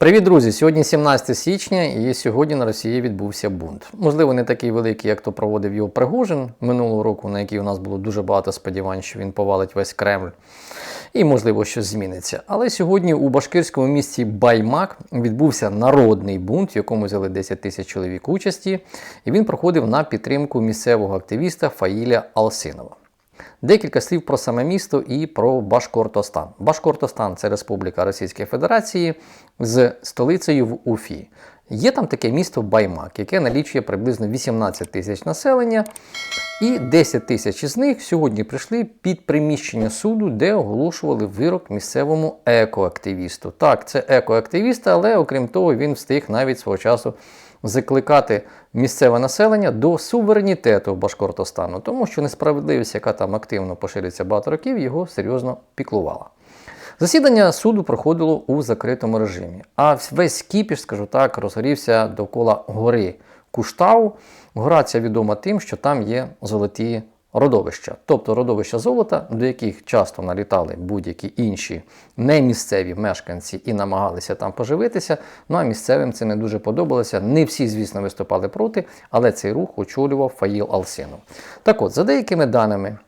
Привіт, друзі! Сьогодні 17 січня, і сьогодні на Росії відбувся бунт. Можливо, не такий великий, як то проводив його Пригожин минулого року, на який у нас було дуже багато сподівань, що він повалить весь Кремль. І, можливо, щось зміниться. Але сьогодні у башкирському місті Баймак відбувся народний бунт, в якому взяли 10 тисяч чоловік участі, і він проходив на підтримку місцевого активіста Фаїля Алсинова. Декілька слів про саме місто і про Башкортостан. Башкортостан це Республіка Російської Федерації з столицею в Уфі. Є там таке місто Баймак, яке налічує приблизно 18 тисяч населення, і 10 тисяч із них сьогодні прийшли під приміщення суду, де оголошували вирок місцевому екоактивісту. Так, це екоактивіст, але окрім того, він встиг навіть свого часу закликати місцеве населення до суверенітету Башкортостану, тому що несправедливість, яка там активно поширюється багато років, його серйозно піклувала. Засідання суду проходило у закритому режимі, а весь кіпіш, скажу так, розгорівся довкола гори Куштау. Гора ця відома тим, що там є золоті родовища, тобто родовища золота, до яких часто налітали будь-які інші немісцеві мешканці і намагалися там поживитися. Ну а місцевим це не дуже подобалося. Не всі, звісно, виступали проти, але цей рух очолював Фаїл Алсинов. Так от, за деякими даними.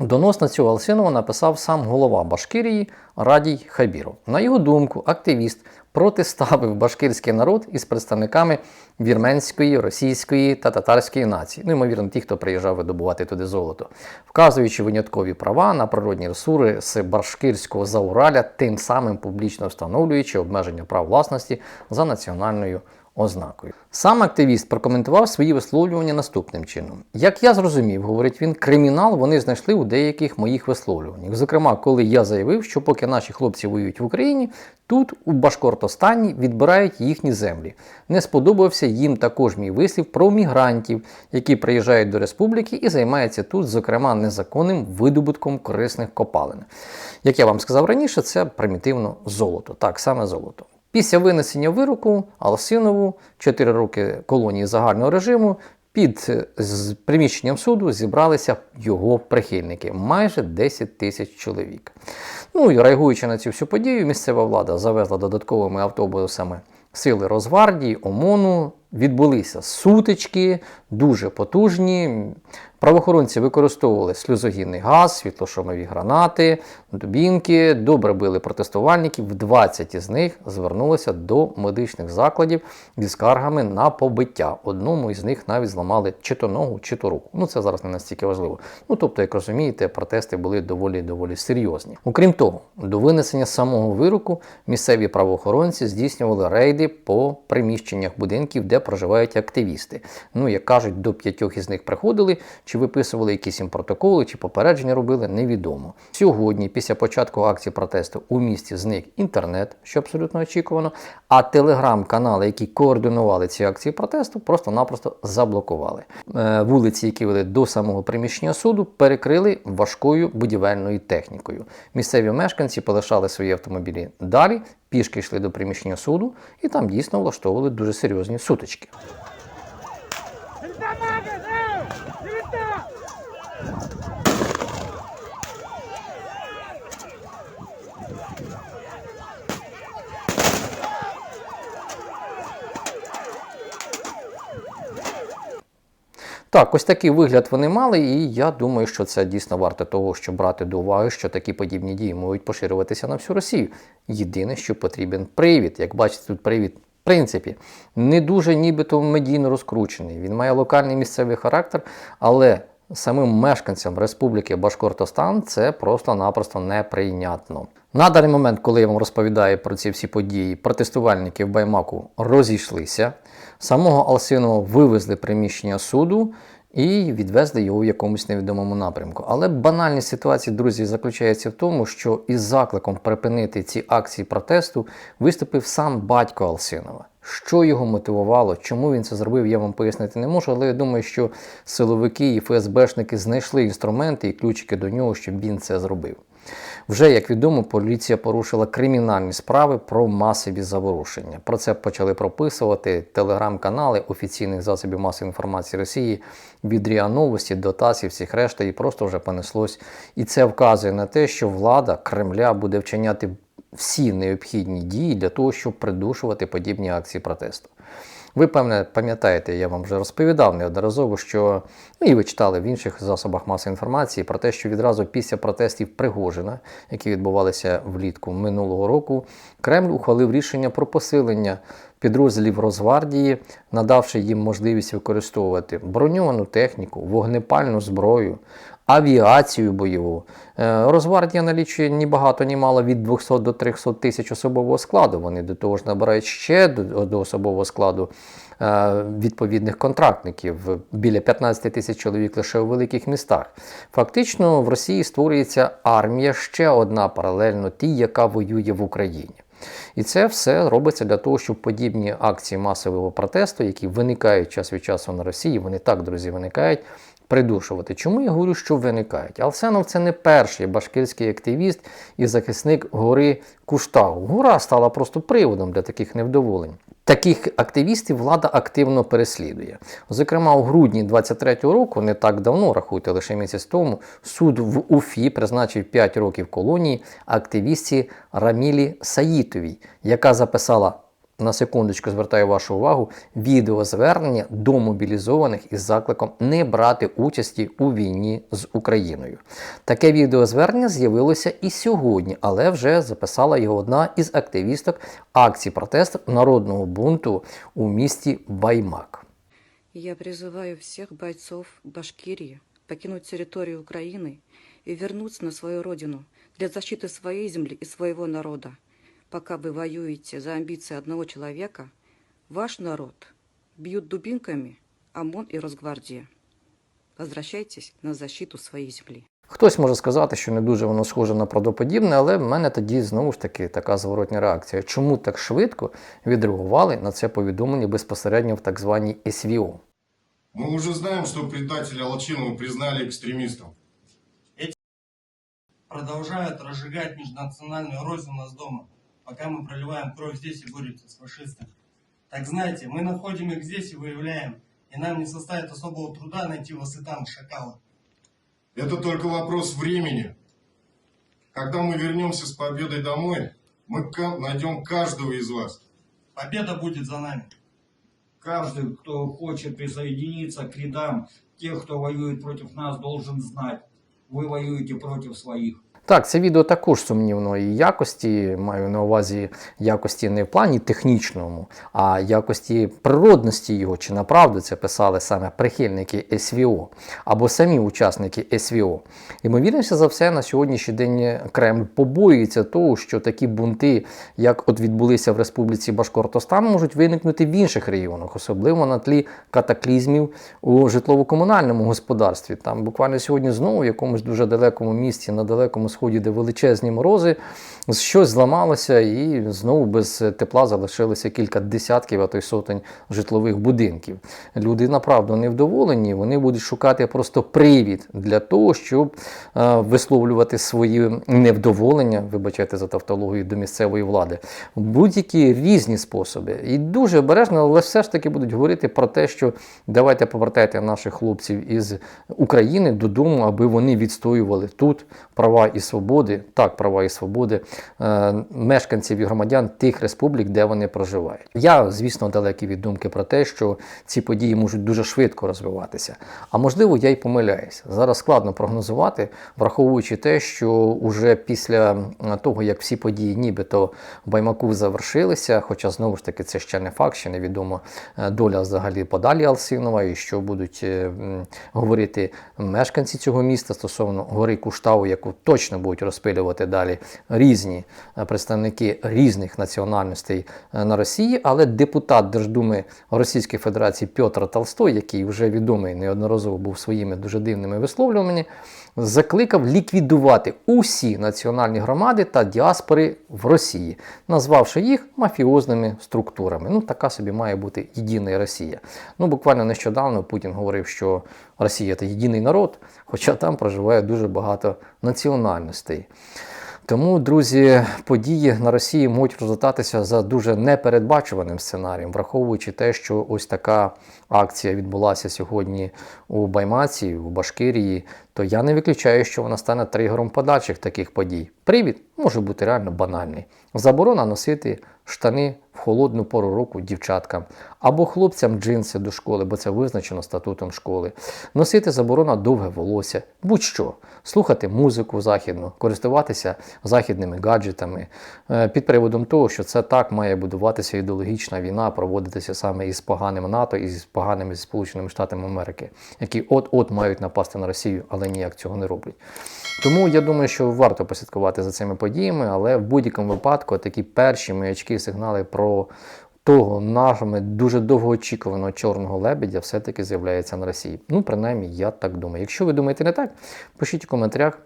Донос на цього Алсинова написав сам голова Башкирії Радій Хабіров. На його думку, активіст протиставив башкирський народ із представниками вірменської, російської та татарської нації, ну ймовірно, ті, хто приїжджав видобувати туди золото, вказуючи виняткові права на природні ресурси башкирського Заураля, тим самим публічно встановлюючи обмеження прав власності за національною ознакою. Сам активіст прокоментував свої висловлювання наступним чином: як я зрозумів, говорить він, кримінал вони знайшли у деяких моїх висловлюваннях. Зокрема, коли я заявив, що поки наші хлопці воюють в Україні, тут, у Башкортостані, відбирають їхні землі. Не сподобався їм також мій вислів про мігрантів, які приїжджають до республіки і займаються тут, зокрема, незаконним видобутком корисних копалин. Як я вам сказав раніше, це примітивно золото, так саме золото. Після винесення вироку Алсинову 4 роки колонії загального режиму під приміщенням суду зібралися його прихильники майже 10 тисяч чоловік. Ну і реагуючи на цю всю подію, місцева влада завезла додатковими автобусами сили Розвардії, ОМОНу. Відбулися сутички, дуже потужні. Правоохоронці використовували сльозогінний газ, світлошумові гранати, дубінки, добре били протестувальників. 20 із них звернулися до медичних закладів зі скаргами на побиття. Одному із них навіть зламали чи то ногу, чи то руку. Ну це зараз не настільки важливо. Ну тобто, як розумієте, протести були доволі доволі серйозні. Окрім того, до винесення самого вироку місцеві правоохоронці здійснювали рейди по приміщеннях будинків, де проживають активісти. Ну, як кажуть, до п'ятьох із них приходили, чи виписували якісь їм протоколи, чи попередження робили, невідомо. Сьогодні, після початку акції протесту, у місті зник інтернет, що абсолютно очікувано. А телеграм-канали, які координували ці акції протесту, просто-напросто заблокували. Е, вулиці, які вели до самого приміщення суду, перекрили важкою будівельною технікою. Місцеві мешканці полишали свої автомобілі далі, пішки йшли до приміщення суду, і там дійсно влаштовували дуже серйозні сутички. Так, ось такий вигляд вони мали, і я думаю, що це дійсно варто того, щоб брати до уваги, що такі подібні дії можуть поширюватися на всю Росію. Єдине, що потрібен привід. Як бачите, тут привід, в принципі, не дуже нібито медійно розкручений. Він має локальний місцевий характер, але самим мешканцям Республіки Башкортостан це просто-напросто неприйнятно. На даний момент, коли я вам розповідаю про ці всі події, протестувальники в Баймаку розійшлися. Самого Алсинова вивезли приміщення суду і відвезли його в якомусь невідомому напрямку. Але банальність ситуації, друзі, заключається в тому, що із закликом припинити ці акції протесту виступив сам батько Алсинова. Що його мотивувало, чому він це зробив, я вам пояснити не можу, але я думаю, що силовики і ФСБшники знайшли інструменти і ключики до нього, щоб він це зробив. Вже як відомо, поліція порушила кримінальні справи про масові заворушення. Про це почали прописувати телеграм-канали офіційних засобів масової інформації Росії від РІА Новості до всіх решта, і просто вже понеслось. І це вказує на те, що влада Кремля буде вчиняти всі необхідні дії для того, щоб придушувати подібні акції протесту. Ви, певне, пам'ятаєте, я вам вже розповідав неодноразово, що ну і ви читали в інших засобах масової інформації про те, що відразу після протестів Пригожина, які відбувалися влітку минулого року, Кремль ухвалив рішення про посилення підрозділів Росгвардії, надавши їм можливість використовувати броньовану техніку, вогнепальну зброю, авіацію бойову. Е, Росгвардія налічує ні багато, ні мало від 200 до 300 тисяч особового складу. Вони до того ж набирають ще до, особового складу е, відповідних контрактників біля 15 тисяч чоловік лише у великих містах. Фактично в Росії створюється армія ще одна паралельно тій, яка воює в Україні. І це все робиться для того, щоб подібні акції масового протесту, які виникають час від часу на Росії, вони так, друзі, виникають, придушувати. Чому я говорю, що виникають? Алсенов це не перший башкирський активіст і захисник гори Куштау. Гора стала просто приводом для таких невдоволень. Таких активістів влада активно переслідує. Зокрема, у грудні 23-го року, не так давно, рахуйте, лише місяць тому, суд в Уфі призначив 5 років колонії активістці Рамілі Саїтовій, яка записала на секундочку звертаю вашу увагу відеозвернення до мобілізованих із закликом не брати участі у війні з Україною. Таке відеозвернення з'явилося і сьогодні, але вже записала його одна із активісток акції протесту народного бунту у місті Баймак. Я призываю всех бойцов Башкирии покинуть территорию Украины и вернуться на свою родину для защиты своей земли и своего народа. Пока вы воюете за амбиции одного человека, ваш народ бьют дубинками ОМОН и Росгвардия. Возвращайтесь на защиту своей земли. Хтось може сказати, що не дуже воно схоже на правдоподібне, але в мене тоді знову ж таки така зворотня реакція. Чому так швидко відреагували на це повідомлення безпосередньо в так званій СВО? Мы уже знаем, что предателя Алчинова признали экстремистом. продолжают разжигать межнациональную рознь у нас дома, Пока мы проливаем кровь здесь и боремся с фашистами. Так знаете, мы находим их здесь и выявляем, и нам не составит особого труда найти вас и там, шакалы. Это только вопрос времени. Когда мы вернемся с победой домой, мы найдем каждого из вас. Победа будет за нами. Каждый, кто хочет присоединиться к рядам тех, кто воюет против нас, должен знать, вы воюете против своих. Так, це відео також сумнівної якості, маю на увазі якості не в плані технічному, а якості природності його, чи направду це писали саме прихильники СВО або самі учасники СВО. Ймовірніше за все, на сьогоднішній день Кремль побоюється того, що такі бунти, як от відбулися в Республіці Башкортостан, можуть виникнути в інших регіонах, особливо на тлі катаклізмів у житлово-комунальному господарстві. Там буквально сьогодні знову в якомусь дуже далекому місці, на далекому сході, де величезні морози, щось зламалося, і знову без тепла залишилося кілька десятків, а то й сотень житлових будинків. Люди направду невдоволені, вони будуть шукати просто привід для того, щоб е, висловлювати свої невдоволення, вибачайте за тавтологію до місцевої влади, будь-які різні способи. І дуже обережно, але все ж таки будуть говорити про те, що давайте повертайте наших хлопців із України додому, аби вони відстоювали тут права і свободи, так, права і свободи е, мешканців і громадян тих республік, де вони проживають. Я, звісно, далекий від думки про те, що ці події можуть дуже швидко розвиватися. А можливо, я й помиляюся. Зараз складно прогнозувати, враховуючи те, що уже після того, як всі події нібито в Баймаку завершилися, хоча знову ж таки це ще не факт, ще невідомо е, доля взагалі подалі Алсинова, і що будуть е, говорити мешканці цього міста стосовно гори Куштау, яку точно будуть розпилювати далі різні е, представники різних національностей е, на Росії, але депутат Держдуми Російської Федерації Петр Толстой, який вже відомий неодноразово був своїми дуже дивними висловлюваннями, закликав ліквідувати усі національні громади та діаспори в Росії, назвавши їх мафіозними структурами. Ну, така собі має бути єдина Росія. Ну, буквально нещодавно Путін говорив, що Росія це єдиний народ, хоча там проживає дуже багато національностей. Тому, друзі, події на Росії можуть розгортатися за дуже непередбачуваним сценарієм, враховуючи те, що ось така акція відбулася сьогодні у Баймаці, у Башкирії, то я не виключаю, що вона стане тригером подальших таких подій. Привід може бути реально банальний. Заборона носити штани в холодну пору року дівчаткам або хлопцям джинси до школи, бо це визначено статутом школи. Носити заборона довге волосся, будь-що, слухати музику західну, користуватися західними гаджетами е, під приводом того, що це так має будуватися ідеологічна війна, проводитися саме із поганим НАТО і з поганими Сполученими Штатами Америки, які от-от мають напасти на Росію, але ніяк цього не роблять. Тому я думаю, що варто послідкувати за цими подіями, але в будь-якому випадку такі перші маячки, сигнали про того нашими дуже довгоочікуваного чорного лебедя все-таки з'являється на Росії. Ну, принаймні, я так думаю. Якщо ви думаєте не так, пишіть у коментарях.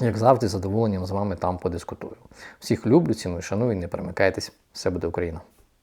Як завжди, задоволенням з вами там подискутую. Всіх люблю, ціную, шаную, не перемикайтесь. Все буде Україна!